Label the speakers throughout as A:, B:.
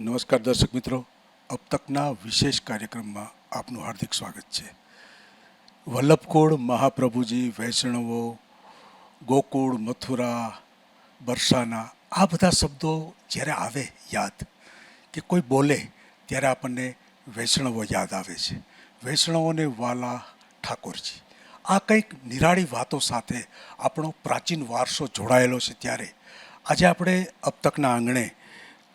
A: નમસ્કાર દર્શક મિત્રો. અબ તકના વિશેષ કાર્યક્રમમાં આપનું હાર્દિક સ્વાગત છે. વલ્લભકુળ મહાપ્રભુજી, વૈષ્ણવો, ગોકુળ, મથુરા, બરસાના આ બધા શબ્દો જ્યારે આવે યાદ કે કોઈ બોલે ત્યારે આપણને વૈષ્ણવો યાદ આવે છે. વૈષ્ણવોને વાલા ઠાકોરજી. આ કંઈક નિરાળી વાતો સાથે આપણો પ્રાચીન વારસો જોડાયેલો છે ત્યારે. આજે આપણે અબ તકના આંગણે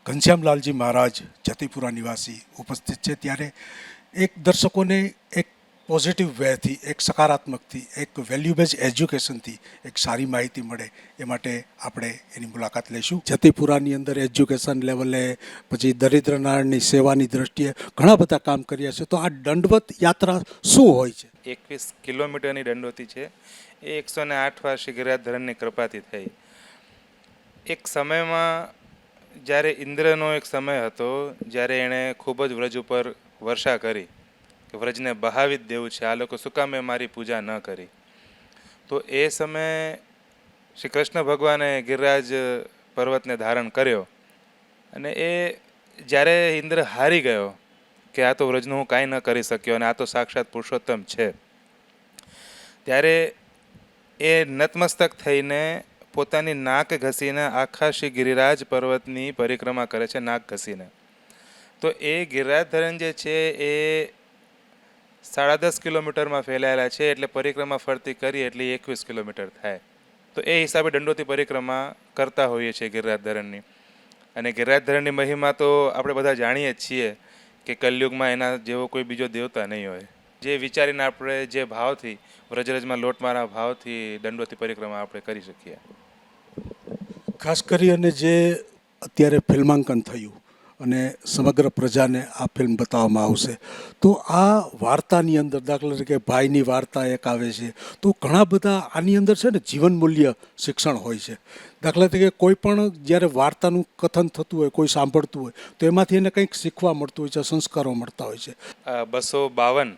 A: ઘનશ્યામલાલજી મહારાજ જતીપુરા નિવાસી ઉપસ્થિત છે. ત્યારે એક દર્શકોને એક પોઝિટિવ વેથી એક સકારાત્મકથી, એક વેલ્યુ બેઝ એજ્યુકેશનથી એક સારી માહિતી મળે એ માટે આપણે એની મુલાકાત લઈશું. જતીપુરાની અંદર એજ્યુકેશન લેવલે પછી દરિદ્ર નારાયણની સેવાની દ્રષ્ટિએ ઘણા બધા કામ કર્યા છે. તો આ દંડવત યાત્રા શું હોય છે?
B: એકવીસ કિલોમીટરની દંડોતી છે. એ એકસો ને આઠ વર્ષી ધરણની કૃપાથી થઈ. એક સમયમાં જ્યારે ઇન્દ્રનો એક સમય હતો, જ્યારે એણે ખૂબ જ વ્રજ ઉપર વર્ષા કરી કે વ્રજને બહાવી જ દેવું છે, આ લોકો શું કામે મારી પૂજા ન કરી. તો એ સમયે શ્રી કૃષ્ણ ભગવાને ગિરિરાજ પર્વતને ધારણ કર્યો અને એ જ્યારે ઇન્દ્ર હારી ગયો કે આ તો વ્રજનું હું કાંઈ ન કરી શક્યો અને આ તો સાક્ષાત પુરુષોત્તમ છે, ત્યારે એ નતમસ્તક થઈને પોતાની નાક ઘસીને આખા શ્રી ગિરિરાજ પર્વતની પરિક્રમા કરે છે, નાક ઘસીને. તો એ ગિરિરાજધરણ જે છે એ સાડા દસ કિલોમીટરમાં ફેલાયેલા છે, એટલે પરિક્રમા ફરતી કરી એટલે એકવીસ કિલોમીટર થાય. તો એ હિસાબે દંડોતી પરિક્રમા કરતા હોઈએ છીએ ગિરિરાજધરણની અને ગિરિરાજધરણની મહિમા તો આપણે બધા જાણીએ જ છીએ કે કલયુગમાં એના જેવો કોઈ બીજો દેવતા નહીં હોય. જે વિચારીને આપણે જે ભાવથી વ્રજરાજમાં લોટમારા ભાવથી દંડોતી પરિક્રમા આપણે કરી શકીએ.
A: ખાસ કરી અને જે અત્યારે ફિલ્માંકન થયું અને સમગ્ર પ્રજાને આ ફિલ્મ બતાવવામાં આવશે, તો આ વાર્તાની અંદર દાખલા તરીકે ભાઈની વાર્તા એક આવે છે, તો ઘણા બધા આની અંદર છે ને જીવન મૂલ્ય શિક્ષણ હોય છે. દાખલા તરીકે કોઈ પણ જ્યારે વાર્તાનું કથન થતું હોય, કોઈ સાંભળતું હોય, તો એમાંથી એને કંઈક શીખવા મળતું હોય છે, સંસ્કારો મળતા હોય છે.
B: બસો બાવન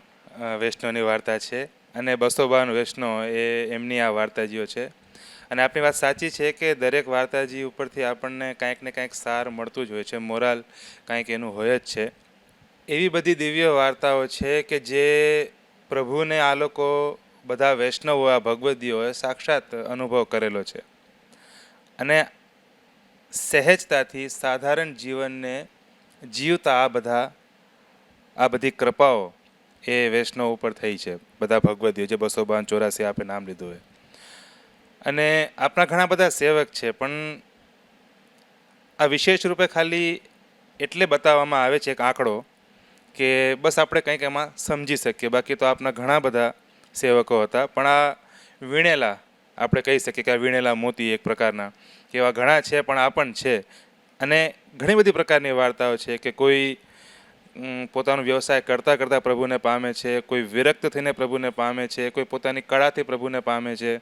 B: વૈષ્ણવની વાર્તા છે અને બસો બાવન વૈષ્ણવ એ એમની આ વાર્તા વાર્તાજીઓ છે. અને આપણી વાત સાચી છે કે દરેક વાર્તાજી ઉપરથી આપણને કાંઈક ને કાંઈક સાર મળતું જ હોય છે, મોરાલ કાંઈક એનું હોય જ છે. એવી બધી દિવ્ય વાર્તાઓ છે કે જે પ્રભુને આ લોકો બધા વૈષ્ણવો, આ ભગવદીઓએ સાક્ષાત અનુભવ કરેલો છે. અને સહેજતાથી સાધારણ જીવનને જીવતા આ બધા, આ બધી કૃપાઓ એ વૈષ્ણવ ઉપર થઈ છે. બધા ભગવદીઓ, જે બસો બાન ચોરાસી આપણે નામ લીધું હોય. અને આપણા ઘણા બધા સેવક છે, પણ આ વિશેષ રૂપે ખાલી એટલે બતાવવામાં આવે છે એક આંકડો કે બસ આપણે કંઈક એમાં સમજી શકીએ. બાકી તો આપણા ઘણા બધા સેવકો હતા, પણ આ વીણેલા, આપણે કહી શકીએ કે આ વીણેલા મોતી એક પ્રકારના એવા ઘણા છે, પણ આ પણ છે. અને ઘણી બધી પ્રકારની વાર્તાઓ છે કે કોઈ પોતાનો વ્યવસાય કરતાં કરતાં પ્રભુને પામે છે, કોઈ વિરક્ત થઈને પ્રભુને પામે છે, કોઈ પોતાની કળાથી પ્રભુને પામે છે.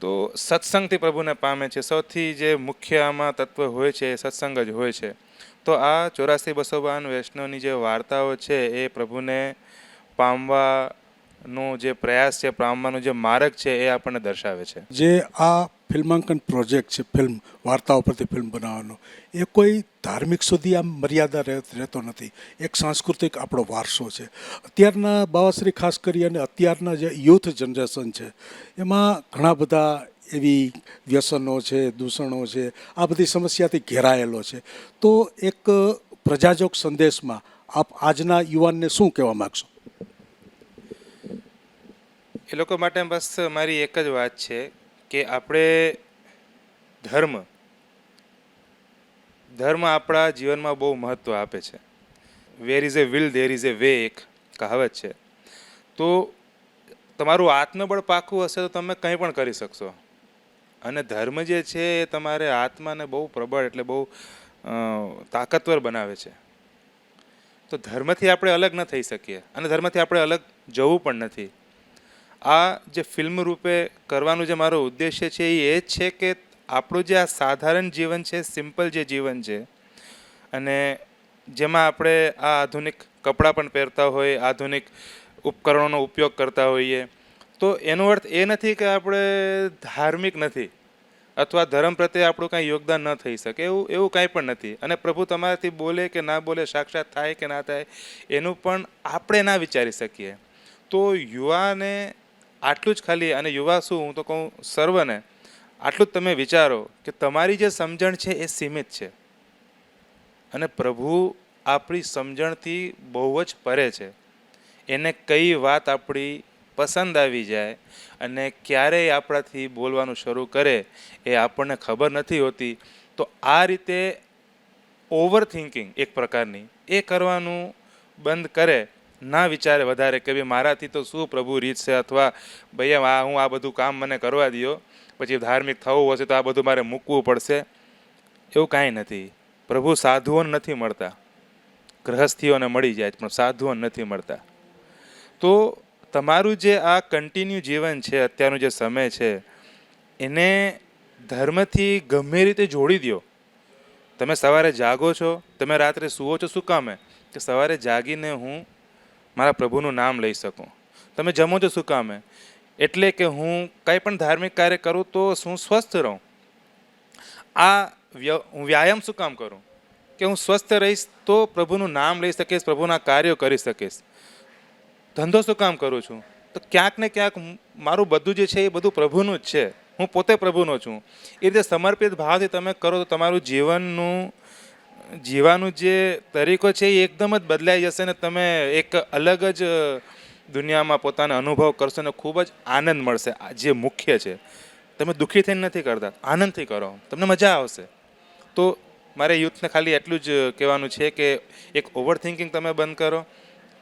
B: તો સત્સંગથી પ્રભુને પામે છે. સૌથી જે મુખ્ય આમાં તત્વ હોય છે, એ સત્સંગ જ હોય છે. તો આ ચોરાસી બસો બાવન વૈષ્ણવની જે વાર્તાઓ છે, એ પ્રભુને પામવાનો જે પ્રયાસ છે, પામવાનો જે માર્ગ છે, એ આપણને દર્શાવે છે.
A: જે આ ફિલ્માંકન પ્રોજેક્ટ છે, ફિલ્મ, વાર્તાઓ પરથી ફિલ્મ બનાવવાનો. એ કોઈ ધાર્મિક સુધી આમ મર્યાદા રહે- રહેતો નથી. એક સાંસ્કૃતિક આપણો વારસો છે. અત્યારના બાવાશ્રી ખાસ કરી અને અત્યારના જે યુથ જનરેશન છે, એમાં ઘણા બધા એવી વ્યસનો છે, દૂષણો છે, આ બધી સમસ્યાથી ઘેરાયેલો છે. તો એક પ્રજાજોગ સંદેશમાં આપ આજના યુવાનને શું કહેવા માગશો?
B: એ લોકો માટે બસ મારી એક જ વાત છે. કે આપણે ધર્મ ધર્મ આપણા જીવનમાં બહુ મહત્ત્વ આપે છે. Where is a will there is a way એક કહાવત છે. તો તમારું આત્મબળ પાકું હશે તો તમે કંઈ પણ કરી શકશો. અને ધર્મ જે છે એ તમારે આત્માને બહુ પ્રબળ એટલે બહુ તાકાતવર બનાવે છે. તો ધર્મથી આપણે અલગ ન થઈ શકીએ. અને ધર્મથી આપણે અલગ જવું પણ નથી. આ જે ફિલ્મ રૂપે કરવાનું જે મારો ઉદ્દેશ્ય છે એ એ છે કે આપણું જે આ સાધારણ જીવન છે, સિમ્પલ જે જીવન છે, અને જેમાં આપણે આ આધુનિક કપડાં પણ પહેરતા હોય, આધુનિક ઉપકરણોનો ઉપયોગ કરતા હોઈએ, તો એનો અર્થ એ નથી કે આપણે ધાર્મિક નથી, અથવા ધર્મ પ્રત્યે આપણું કાંઈ યોગદાન ન થઈ શકે, એવું એવું કાંઈ પણ નથી, અને પ્રભુ તમારાથી બોલે કે ના બોલે, સાક્ષાત થાય કે ના થાય, એનું પણ આપણે ના વિચારી શકીએ. તો યુવાને આટલું જ ખાલી, અને યુવા શું, હું તો કહું સર્વને, આટલું જ તમે વિચારો કે તમારી જે સમજણ છે એ સીમિત છે. અને પ્રભુ આપણી સમજણથી બહુ જ પરે છે. એને કઈ વાત આપણી પસંદ આવી જાય અને ક્યારેય આપણાથી બોલવાનું શરૂ કરે એ આપણને ખબર નથી હોતી, તો આ રીતે ઓવર થિંકિંગ એક પ્રકારની એ કરવાનું બંધ કરે ના વિચારે વધારે કે ભાઈ મારાથી તો શું પ્રભુ રીત છે અથવા ભાઈ આ હું આ બધું કામ મને કરવા દો પછી ધાર્મિક થવું હશે તો આ બધું મારે મૂકવું પડશે. એવું કાંઈ નથી. પ્રભુ સાધુઓને નથી મળતા. ગ્રહસ્થીઓને મળી જાય પણ સાધુઓને નથી મળતા. તો તમારું જે આ કન્ટિન્યુ જીવન છે, અત્યારનું જે સમય છે, એને ધર્મથી ગમે રીતે જોડી દો તમે સવારે જાગો છો, તમે રાત્રે સૂવો છો, શું કામે કે સવારે જાગીને હું મારા પ્રભુનું નામ લઈ શકું. તમે જમો છો શું કામે? એટલે કે હું કંઈ પણ ધાર્મિક કાર્ય કરું તો હું સ્વસ્થ રહું? આ હું વ્યાયામ શું કામ કરું? કે હું સ્વસ્થ રહીશ તો પ્રભુનું નામ લઈ શકીશ, પ્રભુના કાર્યો કરી શકીશ. ધંધો શું કામ કરું છું? તો ક્યાંક ને ક્યાંક મારું બધું જે છે એ બધું પ્રભુનું જ છે. હું પોતે પ્રભુનો છું. એ રીતે સમર્પિત ભાવથી તમે કરો તો તમારું જીવનનું જીવવાનું જે તરીકો છે એ એકદમ જ બદલાઈ જશે ને તમે એક અલગ જ દુનિયામાં પોતાનો અનુભવ કરશો ને ખૂબ જ આનંદ મળશે. જે મુખ્ય છે. તમે દુઃખી થઈને નથી કરતા. આનંદથી કરો. તમને મજા આવશે. તો મારે યુથને ખાલી એટલું જ કહેવાનું છે કે એક ઓવર થિંકિંગ તમે બંધ કરો.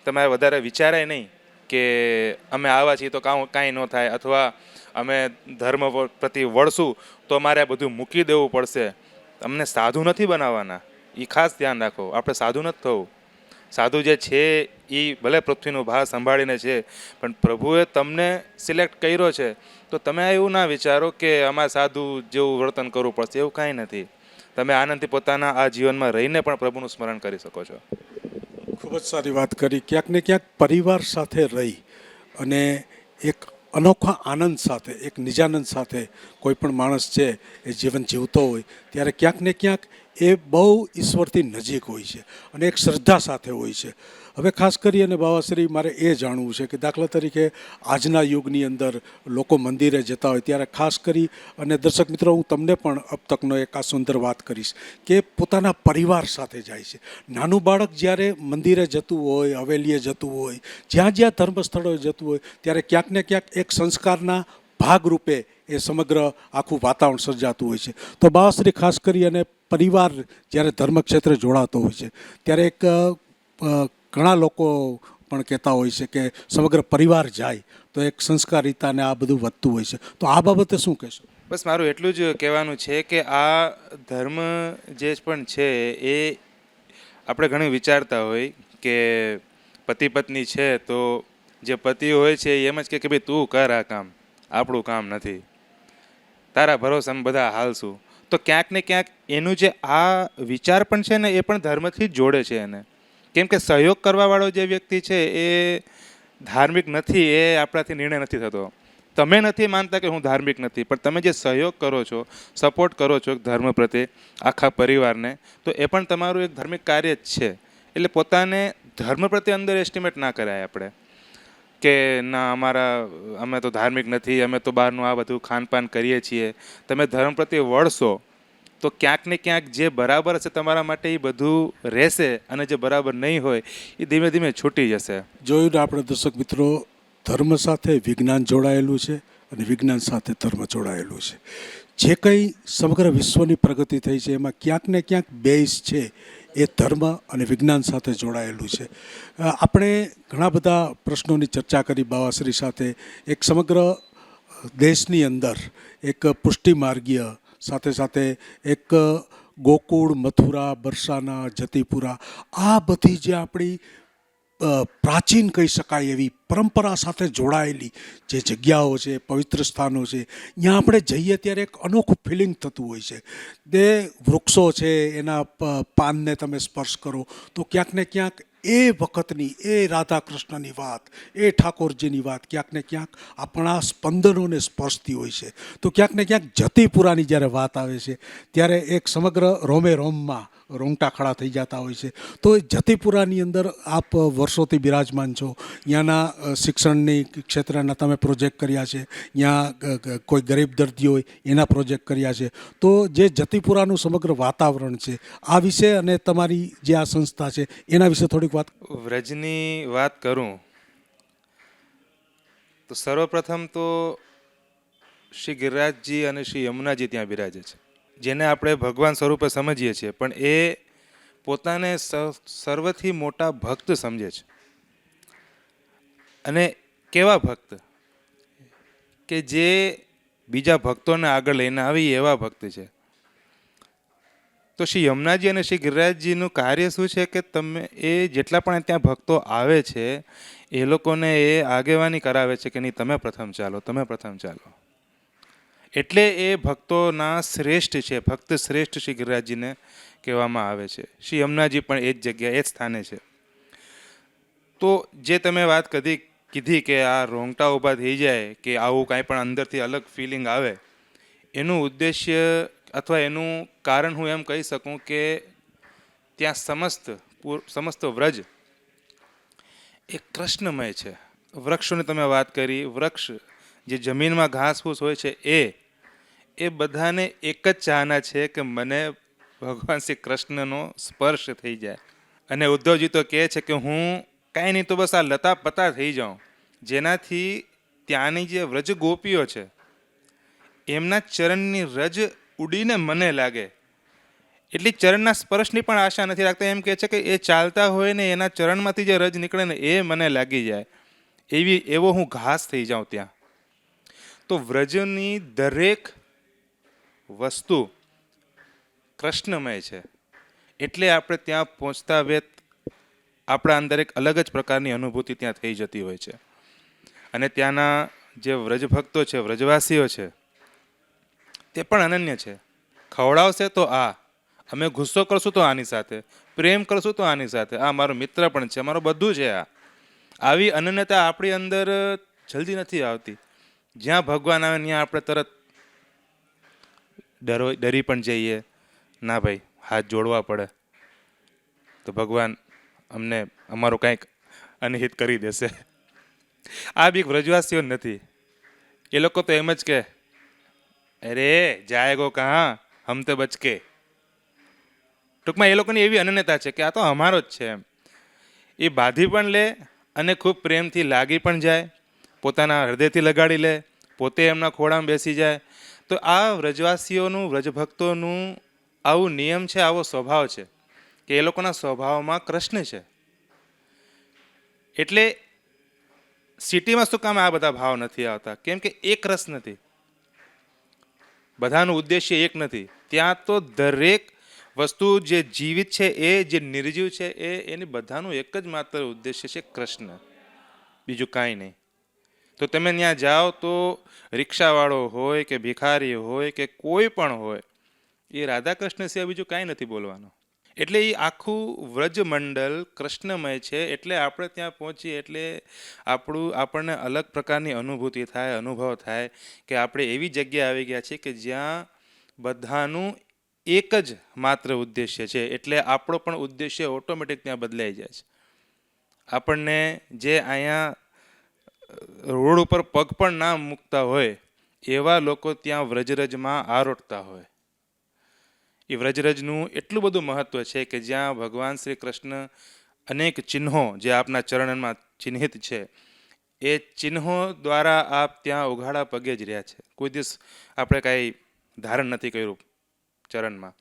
B: તમારે વધારે વિચારાય નહીં કે અમે આવા છીએ તો કાંઈ ન થાય અથવા અમે ધર્મ પ્રતિ વળશું તો અમારે આ બધું મૂકી દેવું પડશે. અમને સાધુ નથી બનાવવાના. એ ખાસ ધ્યાન રાખો. આપણે સાધુ નથી થવું. સાધુ જે છે એ ભલે પૃથ્વીનો ભાર સંભાળીને છે, પણ પ્રભુએ તમને સિલેક્ટ કર્યો છે, તો તમે એવું ના વિચારો કે અમારે સાધુ જેવું વર્તન કરવું પડશે. એવું કાંઈ નથી. તમે આનંદથી પોતાના આ જીવનમાં રહીને પણ પ્રભુનું સ્મરણ કરી શકો છો.
A: ખૂબ જ સારી વાત કરી. ક્યાંક ને ક્યાંક પરિવાર સાથે રહી અને એક અનોખા આનંદ સાથે, એક નિજાનંદ સાથે કોઈ પણ માણસ છે, એ જીવન જીવતો હોય, ત્યારે ક્યાંક ને ક્યાંક એ બહુ ઈશ્વરથી નજીક હોય છે અને એક શ્રદ્ધા સાથે હોય છે. હવે ખાસ કરી અને બાવાશ્રી, મારે એ જાણવું છે કે દાખલા તરીકે આજના યુગની અંદર લોકો મંદિરે જતા હોય ત્યારે ખાસ કરી અને દર્શક મિત્રો, હું તમને પણ અબ તકનો એક આ સુંદર વાત કરીશ કે પોતાના પરિવાર સાથે જાય છે. નાનું બાળક જ્યારે મંદિરે જતું હોય, હવેલીએ જતું હોય, જ્યાં જ્યાં ધર્મ સ્થળોએ જતું હોય, ત્યારે ક્યાંક ને ક્યાંક એક સંસ્કારના ભાગરૂપે એ સમગ્ર આખું વાતાવરણ સર્જાતું હોય છે. તો બાવાશ્રી ખાસ કરી અને પરિવાર જ્યારે ધર્મક્ષેત્રે જોડાતો હોય છે, ત્યારે એક ઘણા લોકો પણ કહેતા હોય છે કે સમગ્ર પરિવાર જાય તો એક સંસ્કારિતાને આ બધું વધતું હોય છે. તો આ બાબતે શું કહેશો?
B: બસ મારું એટલું જ કહેવાનું છે કે આ ધર્મ જે પણ છે એ આપણે ઘણું વિચારતા હોય કે પતિ પત્ની છે તો જે પતિ હોય છે એમ જ કે ભાઈ તું કર આ કામ, આપણું કામ નથી. તારા ભરોસામાં બધા હાલશું તો ક્યાંક ને ક્યાંક એનું જે આ વિચાર પણ છે ને, એ પણ ધર્મથી જ જોડે છે એને. કેમ કે સહયોગ કરવાવાળો જે વ્યક્તિ છે, એ ધાર્મિક નથી, એ આપણાથી નિર્ણય નથી થતો. તમે નથી માનતા કે હું ધાર્મિક નથી, પણ તમે જે સહયોગ કરો છો સપોર્ટ કરો છો ધર્મ પ્રત્યે, આખા પરિવારને, તો એ પણ તમારું એક ધાર્મિક કાર્ય જ છે. એટલે પોતાને ધર્મ પ્રત્યે અંડર એસ્ટિમેટ ના કરાય આપણે. કે ના, અમારા, અમે તો ધાર્મિક નથી, અમે તો બહારનું આ બધું ખાનપાન કરીએ છીએ. તમે ધર્મ પ્રત્યે વળશો, તો ક્યાંક ને ક્યાંક જે બરાબર હશે તમારા માટે એ બધું રહેશે અને જે બરાબર નહીં હોય, એ ધીમે ધીમે છૂટી જશે.
A: જોયું ને આપણે દર્શક મિત્રો, ધર્મ સાથે વિજ્ઞાન જોડાયેલું છે અને વિજ્ઞાન સાથે ધર્મ જોડાયેલું છે. જે કંઈ સમગ્ર વિશ્વની પ્રગતિ થઈ છે, એમાં ક્યાંક ને ક્યાંક બેઝ છે એ ધર્મ અને વિજ્ઞાન સાથે જોડાયેલું છે. આપણે ઘણા બધા પ્રશ્નોની ચર્ચા કરી બાવાશ્રી સાથે. એક સમગ્ર દેશની અંદર એક પુષ્ટિમાર્ગીય, સાથે સાથે એક ગોકુળ, મથુરા, બરસાના, જતીપુરા, આ બધી જે આપણી પ્રાચીન કહી શકાય એવી પરંપરા સાથે જોડાયેલી જે જગ્યાઓ છે, પવિત્ર સ્થાનો છે, ત્યાં આપણે જઈએ ત્યારે એક અનોખું ફિલિંગ થતું હોય છે. તે વૃક્ષો છે, એના પાનને તમે સ્પર્શ કરો, તો ક્યાંક ને ક્યાંક એ વખતની, એ રાધાકૃષ્ણની વાત, એ ઠાકોરજીની વાત ક્યાંક ને ક્યાંક આપણા સ્પંદનોને સ્પર્શતી હોય છે. તો ક્યાંક ને ક્યાંક જતીપુરાની જ્યારે વાત આવે છે, ત્યારે એક સમગ્ર રોમે રોમમાં રોંગટા ખડા થઈ જતા હોય છે. તો જતીપુરાની અંદર આપ વર્ષોથી બિરાજમાન છો. ત્યાંના શિક્ષણની ક્ષેત્રના તમે પ્રોજેક્ટ કર્યા છે. ત્યાં કોઈ ગરીબ દર્દી હોય, એના પ્રોજેક્ટ કર્યા છે. તો જે જતીપુરાનું સમગ્ર વાતાવરણ છે, આ વિશે અને તમારી જે આ સંસ્થા છે, એના વિશે થોડીક વાત
B: વ્રજની વાત કરું. તો સર્વપ્રથમ તો શ્રી ગિરિરાજજી અને શ્રી યમુનાજી ત્યાં બિરાજે છે. જેને આપણે ભગવાન સ્વરૂપે સમજીએ છીએ, પણ એ પોતાને સર્વથી મોટા ભક્ત સમજે છે. અને કેવા ભક્ત? કે જે બીજા ભક્તોને આગળ લઈને આવી એવા ભક્ત છે. તો શ્રી યમુનાજી અને શ્રી ગિરિરાજજીનું કાર્ય શું છે કે તમે એ જેટલા પણ ત્યાં ભક્તો આવે છે, એ લોકોને એ આગેવાની કરાવે છે કે નહીં, તમે પ્રથમ ચાલો, તમે પ્રથમ ચાલો. એટલે એ ભક્તોના શ્રેષ્ઠ છે, ભક્ત શ્રેષ્ઠ શ્રી ગિરિરાજજીને કહેવામાં આવે છે. શ્રી યમુનાજી પણ એ જ જગ્યા એ જ સ્થાને છે. તો જે તમે વાત કદી કીધી કે આ રોંગટા ઊભા થઈ જાય, કે આવું કાંઈ પણ અંદરથી અલગ ફિલિંગ આવે, એનું ઉદ્દેશ્ય અથવા એનું કારણ હું એમ કહી શકું કે ત્યાં સમસ્ત સમસ્ત વ્રજ એ કૃષ્ણમય છે. વૃક્ષોની તમે વાત કરી, વૃક્ષ જે જમીનમાં ઘાસ ફૂસ હોય છે, એ એ બધાને એક જ ચાહના છે કે મને ભગવાન શ્રી કૃષ્ણનો સ્પર્શ થઈ જાય. અને ઉદ્ધવજી તો કહે છે કે હું કાંઈ નહીં તો બસ આ લતા પતા થઈ જાઉં. જેનાથી ત્યાંની જે વ્રજ ગોપીઓ છે, એમના ચરણની રજ ઉડીને મને લાગે. એટલી ચરણના સ્પર્શની પણ આશા નથી રાખતા. એમ કહે છે કે એ ચાલતા હોય ને એના ચરણમાંથી જે રજ નીકળે ને એ મને લાગી જાય. એવી, એવો હું ઘાસ થઈ જાઉં ત્યાં. તો વ્રજની દરેક વસ્તુ કૃષ્ણમય છે. એટલે આપણે ત્યાં પહોંચતા વેત આપણા અંદર એક અલગ જ પ્રકારની અનુભૂતિ ત્યાં થઈ જતી હોય છે. અને ત્યાંના જે વ્રજભક્તો છે, વ્રજવાસીઓ છે, તે પણ અનન્ય છે. ખવડાવશે તો આ, અમે ગુસ્સો કરશું તો આની સાથે, પ્રેમ કરશું તો આની સાથે, આ મારો મિત્ર પણ છે, મારું બધું છે આ. આવી અનન્યતા આપણી અંદર જલ્દી નથી આવતી. જ્યાં ભગવાન આવે, ત્યાં આપણે તરત ડરો, ડરી પણ જઈએ. ના ભાઈ, હાથ જોડવા પડે. તો ભગવાન અમને અમારું કંઈક અનહિત કરી દેશે. આ બીક વ્રજવાસીઓ નથી. એ લોકો તો એમ જ કે, અરે જાયગો કહા હમ તો બચકે. ટૂંકમાં એ લોકોની એવી અનન્યતા છે કે આ તો અમારો જ છે એમ. એ બાંધી પણ લે અને ખૂબ પ્રેમથી લાગી પણ જાય. પોતાના હૃદયથી લગાડી લે. પોતે એમના ખોળામાં બેસી જાય. તો આ વ્રજવાસીઓનું, વ્રજભક્તોનું આવું નિયમ છે, આવો સ્વભાવ છે કે એ લોકોના સ્વભાવમાં કૃષ્ણ છે. એટલે સિટીમાં શું કામ આ બધા ભાવ નથી આવતા? કેમ કે એક રસ નથી. બધાનું ઉદ્દેશ્ય એક નથી. ત્યાં તો દરેક વસ્તુ જે જીવિત છે, એ જે નિર્જીવ છે, એ એની બધાનું એક જ માત્ર ઉદ્દેશ્ય છે કૃષ્ણ. બીજું કાંઈ નહીં. તો તમે ત્યાં જાઓ તો રિક્ષાવાળો હોય કે ભિખારી હોય કે કોઈ પણ હોય, એ રાધા કૃષ્ણ સિવાય બીજું કાંઈ નથી બોલવાનું. એટલે એ આખું વ્રજમંડળ કૃષ્ણમય છે, એટલે આપણે ત્યાં પહોંચીએ એટલે આપણું, આપણને અલગ પ્રકારની અનુભૂતિ થાય, અનુભવ થાય કે આપણે એવી જગ્યાએ આવી ગયા છીએ કે જ્યાં બધાનું એક જ માત્ર ઉદ્દેશ્ય છે, એટલે આપણો પણ ઉદ્દેશ્ય ઓટોમેટિક ત્યાં બદલાઈ જાય છે. આપણને જે અહીંયા રોડ ઉપર પગ પણ ના મૂકતા હોય, એવા લોકો ત્યાં વ્રજરજમાં આરોટતા હોય. એ વ્રજરજનું એટલું બધું મહત્વ છે કે જ્યાં ભગવાન શ્રી કૃષ્ણ અનેક ચિહ્નો જે આપના ચરણમાં ચિહ્નિત છે, એ ચિહ્નો દ્વારા આપ ત્યાં ઉઘાડા પગે જ રહ્યા છે. કોઈ દિવસ આપણે કાંઈ ધારણ નથી કર્યું ચરણમાં.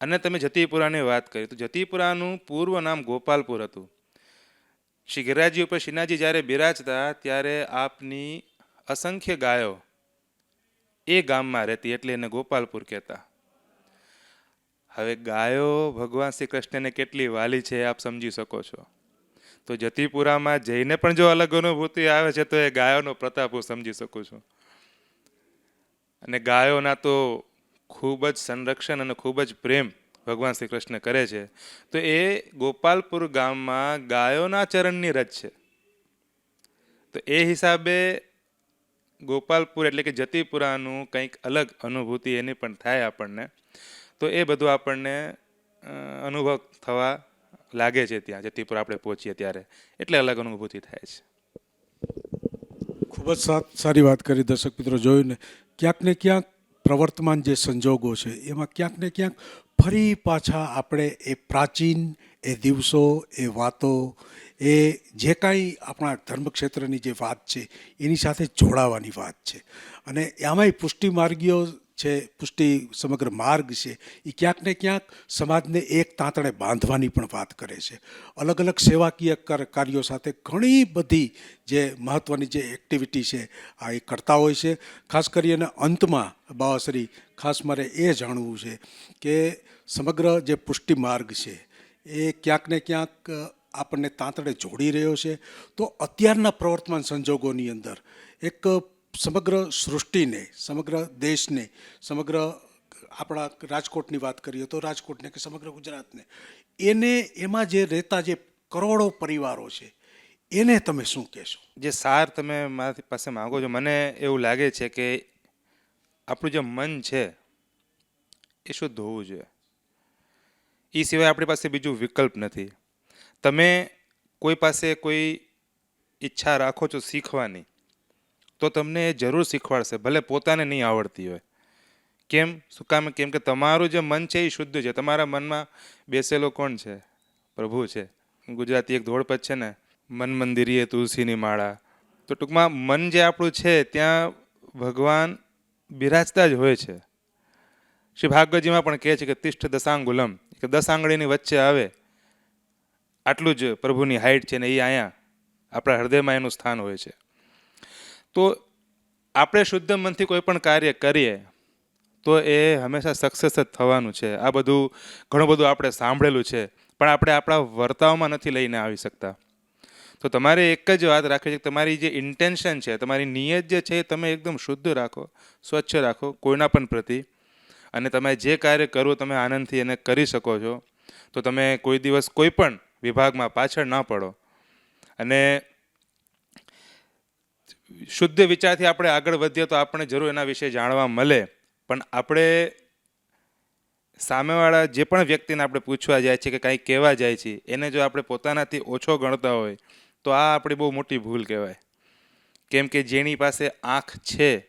B: અને તમે જતીપુરાની વાત કરી, તો જતીપુરાનું પૂર્વ નામ ગોપાલપુર હતું. શ્રી ગિરિરાજી ઉપર શ્રીનાજી જ્યારે બિરાજતા ત્યારે આપની અસંખ્ય ગાયો એ ગામમાં રહેતી એટલે એને ગોપાલપુર કહેતા. હવે ગાયો ભગવાન શ્રી કૃષ્ણને કેટલી વાલી છે આપ સમજી શકો છો. તો જતીપુરામાં જઈને પણ જો અલગ અનુભૂતિ આવે છે તો એ ગાયોનો પ્રતાપ હું સમજી શકું છું. અને ગાયોના તો ખૂબ જ સંરક્ષણ અને ખૂબ જ પ્રેમ ભગવાન શ્રી કૃષ્ણ કરે છે, તો એ ગોપાલપુર ગામમાં ગાયોના ચરણની રજ છે. તો એ હિસાબે ગોપાલપુર એટલે કે જતીપુરાનું કંઈક અલગ અનુભૂતિ એની પણ થાય આપણને, તો એ બધું આપણને અનુભવ થવા લાગે છે ત્યાં. જતીપુર આપણે પહોંચીએ ત્યારે. એટલે અલગ અનુભૂતિ થાય છે.
A: ખૂબ જ સારી વાત કરી દર્શક મિત્રો જોયું ને ક્યાંક ને ક્યાંક પ્રવર્તમાન જે સંજોગો છે, એમાં ક્યાંક ને ક્યાંક ફરી પાછા આપણે એ પ્રાચીન, એ દિવસો, એ વાતો, એ જે કાંઈ આપણા ધર્મક્ષેત્રની જે વાત છે, એની સાથે જોડાવાની વાત છે. અને આમાંય પુષ્ટિ માર્ગીઓ છે, પુષ્ટિ સમગ્ર માર્ગ છે એ ક્યાંક ને ક્યાંક સમાજને એક તાંતણે બાંધવાની પણ વાત કરે છે. અલગ અલગ સેવાકીય કર- કાર્યો સાથે ઘણી બધી જે મહત્ત્વની જે એક્ટિવિટી છે, આ એ કરતા હોય છે. ખાસ કરીને અંતમાં બાવાશ્રી ખાસ મારે એ જાણવું છે કે સમગ્ર જે પુષ્ટિ માર્ગ છે, એ ક્યાંક ને ક્યાંક આપણને તાંતણે જોડી રહ્યો છે. તો અત્યારના પ્રવર્તમાન સંજોગોની અંદર એક સમગ્ર સૃષ્ટિને, સમગ્ર દેશને, સમગ્ર આપણા રાજકોટની વાત કરીએ તો રાજકોટને કે સમગ્ર ગુજરાતને, એને એમાં જે રહેતા જે કરોડો પરિવારો છે, એને તમે શું કહેશો?
B: જે સાર તમે મારી પાસે માગો છો, મને એવું લાગે છે કે આપણું જે મન છે, એ શુદ્ધ હોવું જોઈએ. એ સિવાય આપણી પાસે બીજું વિકલ્પ નથી. તમે કોઈ પાસે કોઈ ઈચ્છા રાખો છો શીખવાની તો તમને એ જરૂર શીખવાડશે, ભલે પોતાને નહીં આવડતી હોય. કેમ? શું કામ? કેમ કે તમારું જે મન છે એ શુદ્ધ છે. તમારા મનમાં બેસેલો કોણ છે? પ્રભુ છે. ગુજરાતી એક ધોળપદ છે ને, મન મંદિરીએ તુલસીની માળા. તો ટૂંકમાં મન જે આપણું છે, ત્યાં ભગવાન બિરાજતા જ હોય છે. શ્રી ભાગવતજીમાં પણ કહે છે કે તિષ્ઠ દશાંગુલમ, કે દસ આંગળીની વચ્ચે આવે. આટલું જ પ્રભુની હાઈટ છે ને એ અહીંયા આપણા હૃદયમાં એનું સ્થાન હોય છે. તો આપણે શુદ્ધ મનથી કોઈ પણ કાર્ય કરીએ, તો એ હંમેશા સક્સેસ જ થવાનું છે. આ બધું ઘણું બધું આપણે સાંભળેલું છે, પણ આપણે આપણા વર્તાવમાં નથી લઈને આવી શકતા. તો તમારે એક જ વાત રાખવી છે કે તમારી જે ઇન્ટેન્શન છે, તમારી નિયત જે છે એ તમે એકદમ શુદ્ધ રાખો, સ્વચ્છ રાખો, કોઈના પણ પ્રતિ. અને તમે જે કાર્ય કરવું તમે આનંદથી એને કરી શકો છો. તો તમે કોઈ દિવસ કોઈ પણ વિભાગમાં પાછળ ન પડો. અને શુદ્ધ વિચારથી આપણે આગળ વધીએ તો આપણે જરૂર એના વિશે જાણવા મળે. પણ આપણે સામેવાળા જે પણ વ્યક્તિને આપણે પૂછવા જાય છે કે કાંઈ કહેવા જાય છે, એને જો આપણે પોતાનાથી ઓછો ગણતા હોય, તો આ આપણી બહુ મોટી ભૂલ કહેવાય. કેમ કે જેની પાસે આંખ છે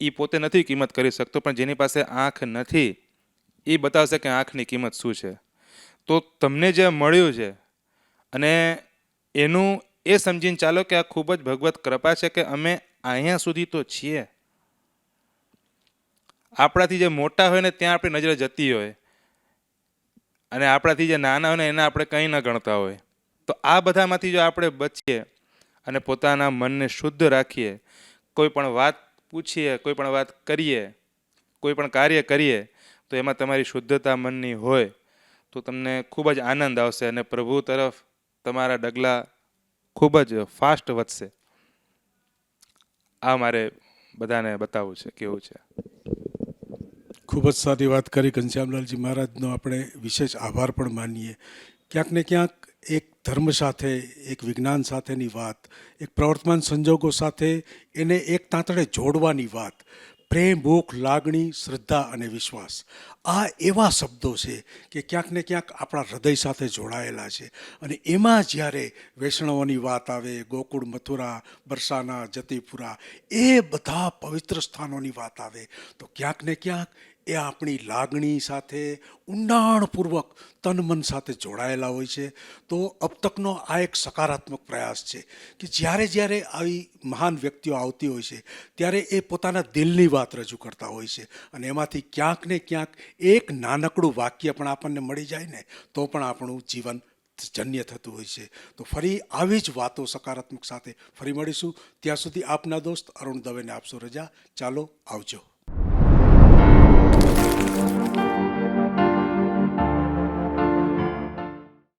B: એ પોતે નથી કિંમત કરી શકતો, પણ જેની પાસે આંખ નથી એ બતાવશે કે આંખની કિંમત શું છે. તો તમને જે મળ્યું છે, અને એનું એ સમજીને ચાલો કે આ ખૂબ જ ભગવત કૃપા છે કે અમે અહીંયા સુધી તો છીએ. આપણાથી જે મોટા હોય ને ત્યાં આપણી નજર જતી હોય. અને આપણાથી જે નાના હોય ને એને આપણે કંઈ ન ગણતા હોય. તો આ બધામાંથી જો આપણે બચીએ અને પોતાના મનને શુદ્ધ રાખીએ, કોઈ પણ વાત પૂછીએ, કોઈ પણ વાત કરીએ, કોઈ પણ કાર્ય કરીએ, તો એમાં તમારી શુદ્ધતા મનની હોય, તો તમને ખૂબ જ આનંદ આવશે અને પ્રભુ તરફ તમારા ડગલા ખૂબ જ ફાસ્ટ વધશે. આ મારે બધાને બતાવવું છે કેવું છે.
A: ખૂબ જ સારી વાત કરી ઘનશ્યામલાલજી મહારાજનો આપણે વિશેષ આભાર પણ માનીએ. ક્યાંક ને ક્યાંક એક ધર્મ સાથે, એક વિજ્ઞાન સાથેની વાત, એક પ્રવર્તમાન સંજોગો સાથે એને એક તાંતડે જોડવાની વાત. પ્રેમ, ભૂખ, લાગણી, શ્રદ્ધા અને વિશ્વાસ. આ એવા શબ્દો છે કે ક્યાંક ને ક્યાંક આપણા હૃદય સાથે જોડાયેલા છે. અને એમાં જ્યારે વૈષ્ણવોની વાત આવે, ગોકુળ, મથુરા, બરસાના, જતીપુરા, એ બધા પવિત્ર સ્થાનોની વાત આવે, તો ક્યાંક ને ક્યાંક એ આપણી લાગણી સાથે ઊંડાણપૂર્વક તન મન સાથે જોડાયેલા હોય છે. તો અબ તકનો આ એક સકારાત્મક પ્રયાસ છે કે જ્યારે જ્યારે આવી મહાન વ્યક્તિઓ આવતી હોય છે, ત્યારે એ પોતાના દિલની વાત રજૂ કરતા હોય છે અને એમાંથી ક્યાંક ને ક્યાંક એક નાનકડું વાક્ય પણ આપણને મળી જાય ને, તો પણ આપણું જીવન જન્ય થતું હોય છે. તો ફરી આવી જ વાતો સકારાત્મક સાથે ફરી મળીશું. ત્યાં સુધી આપના દોસ્ત અરુણ દવેને આપશો રજા. ચાલો આવજો.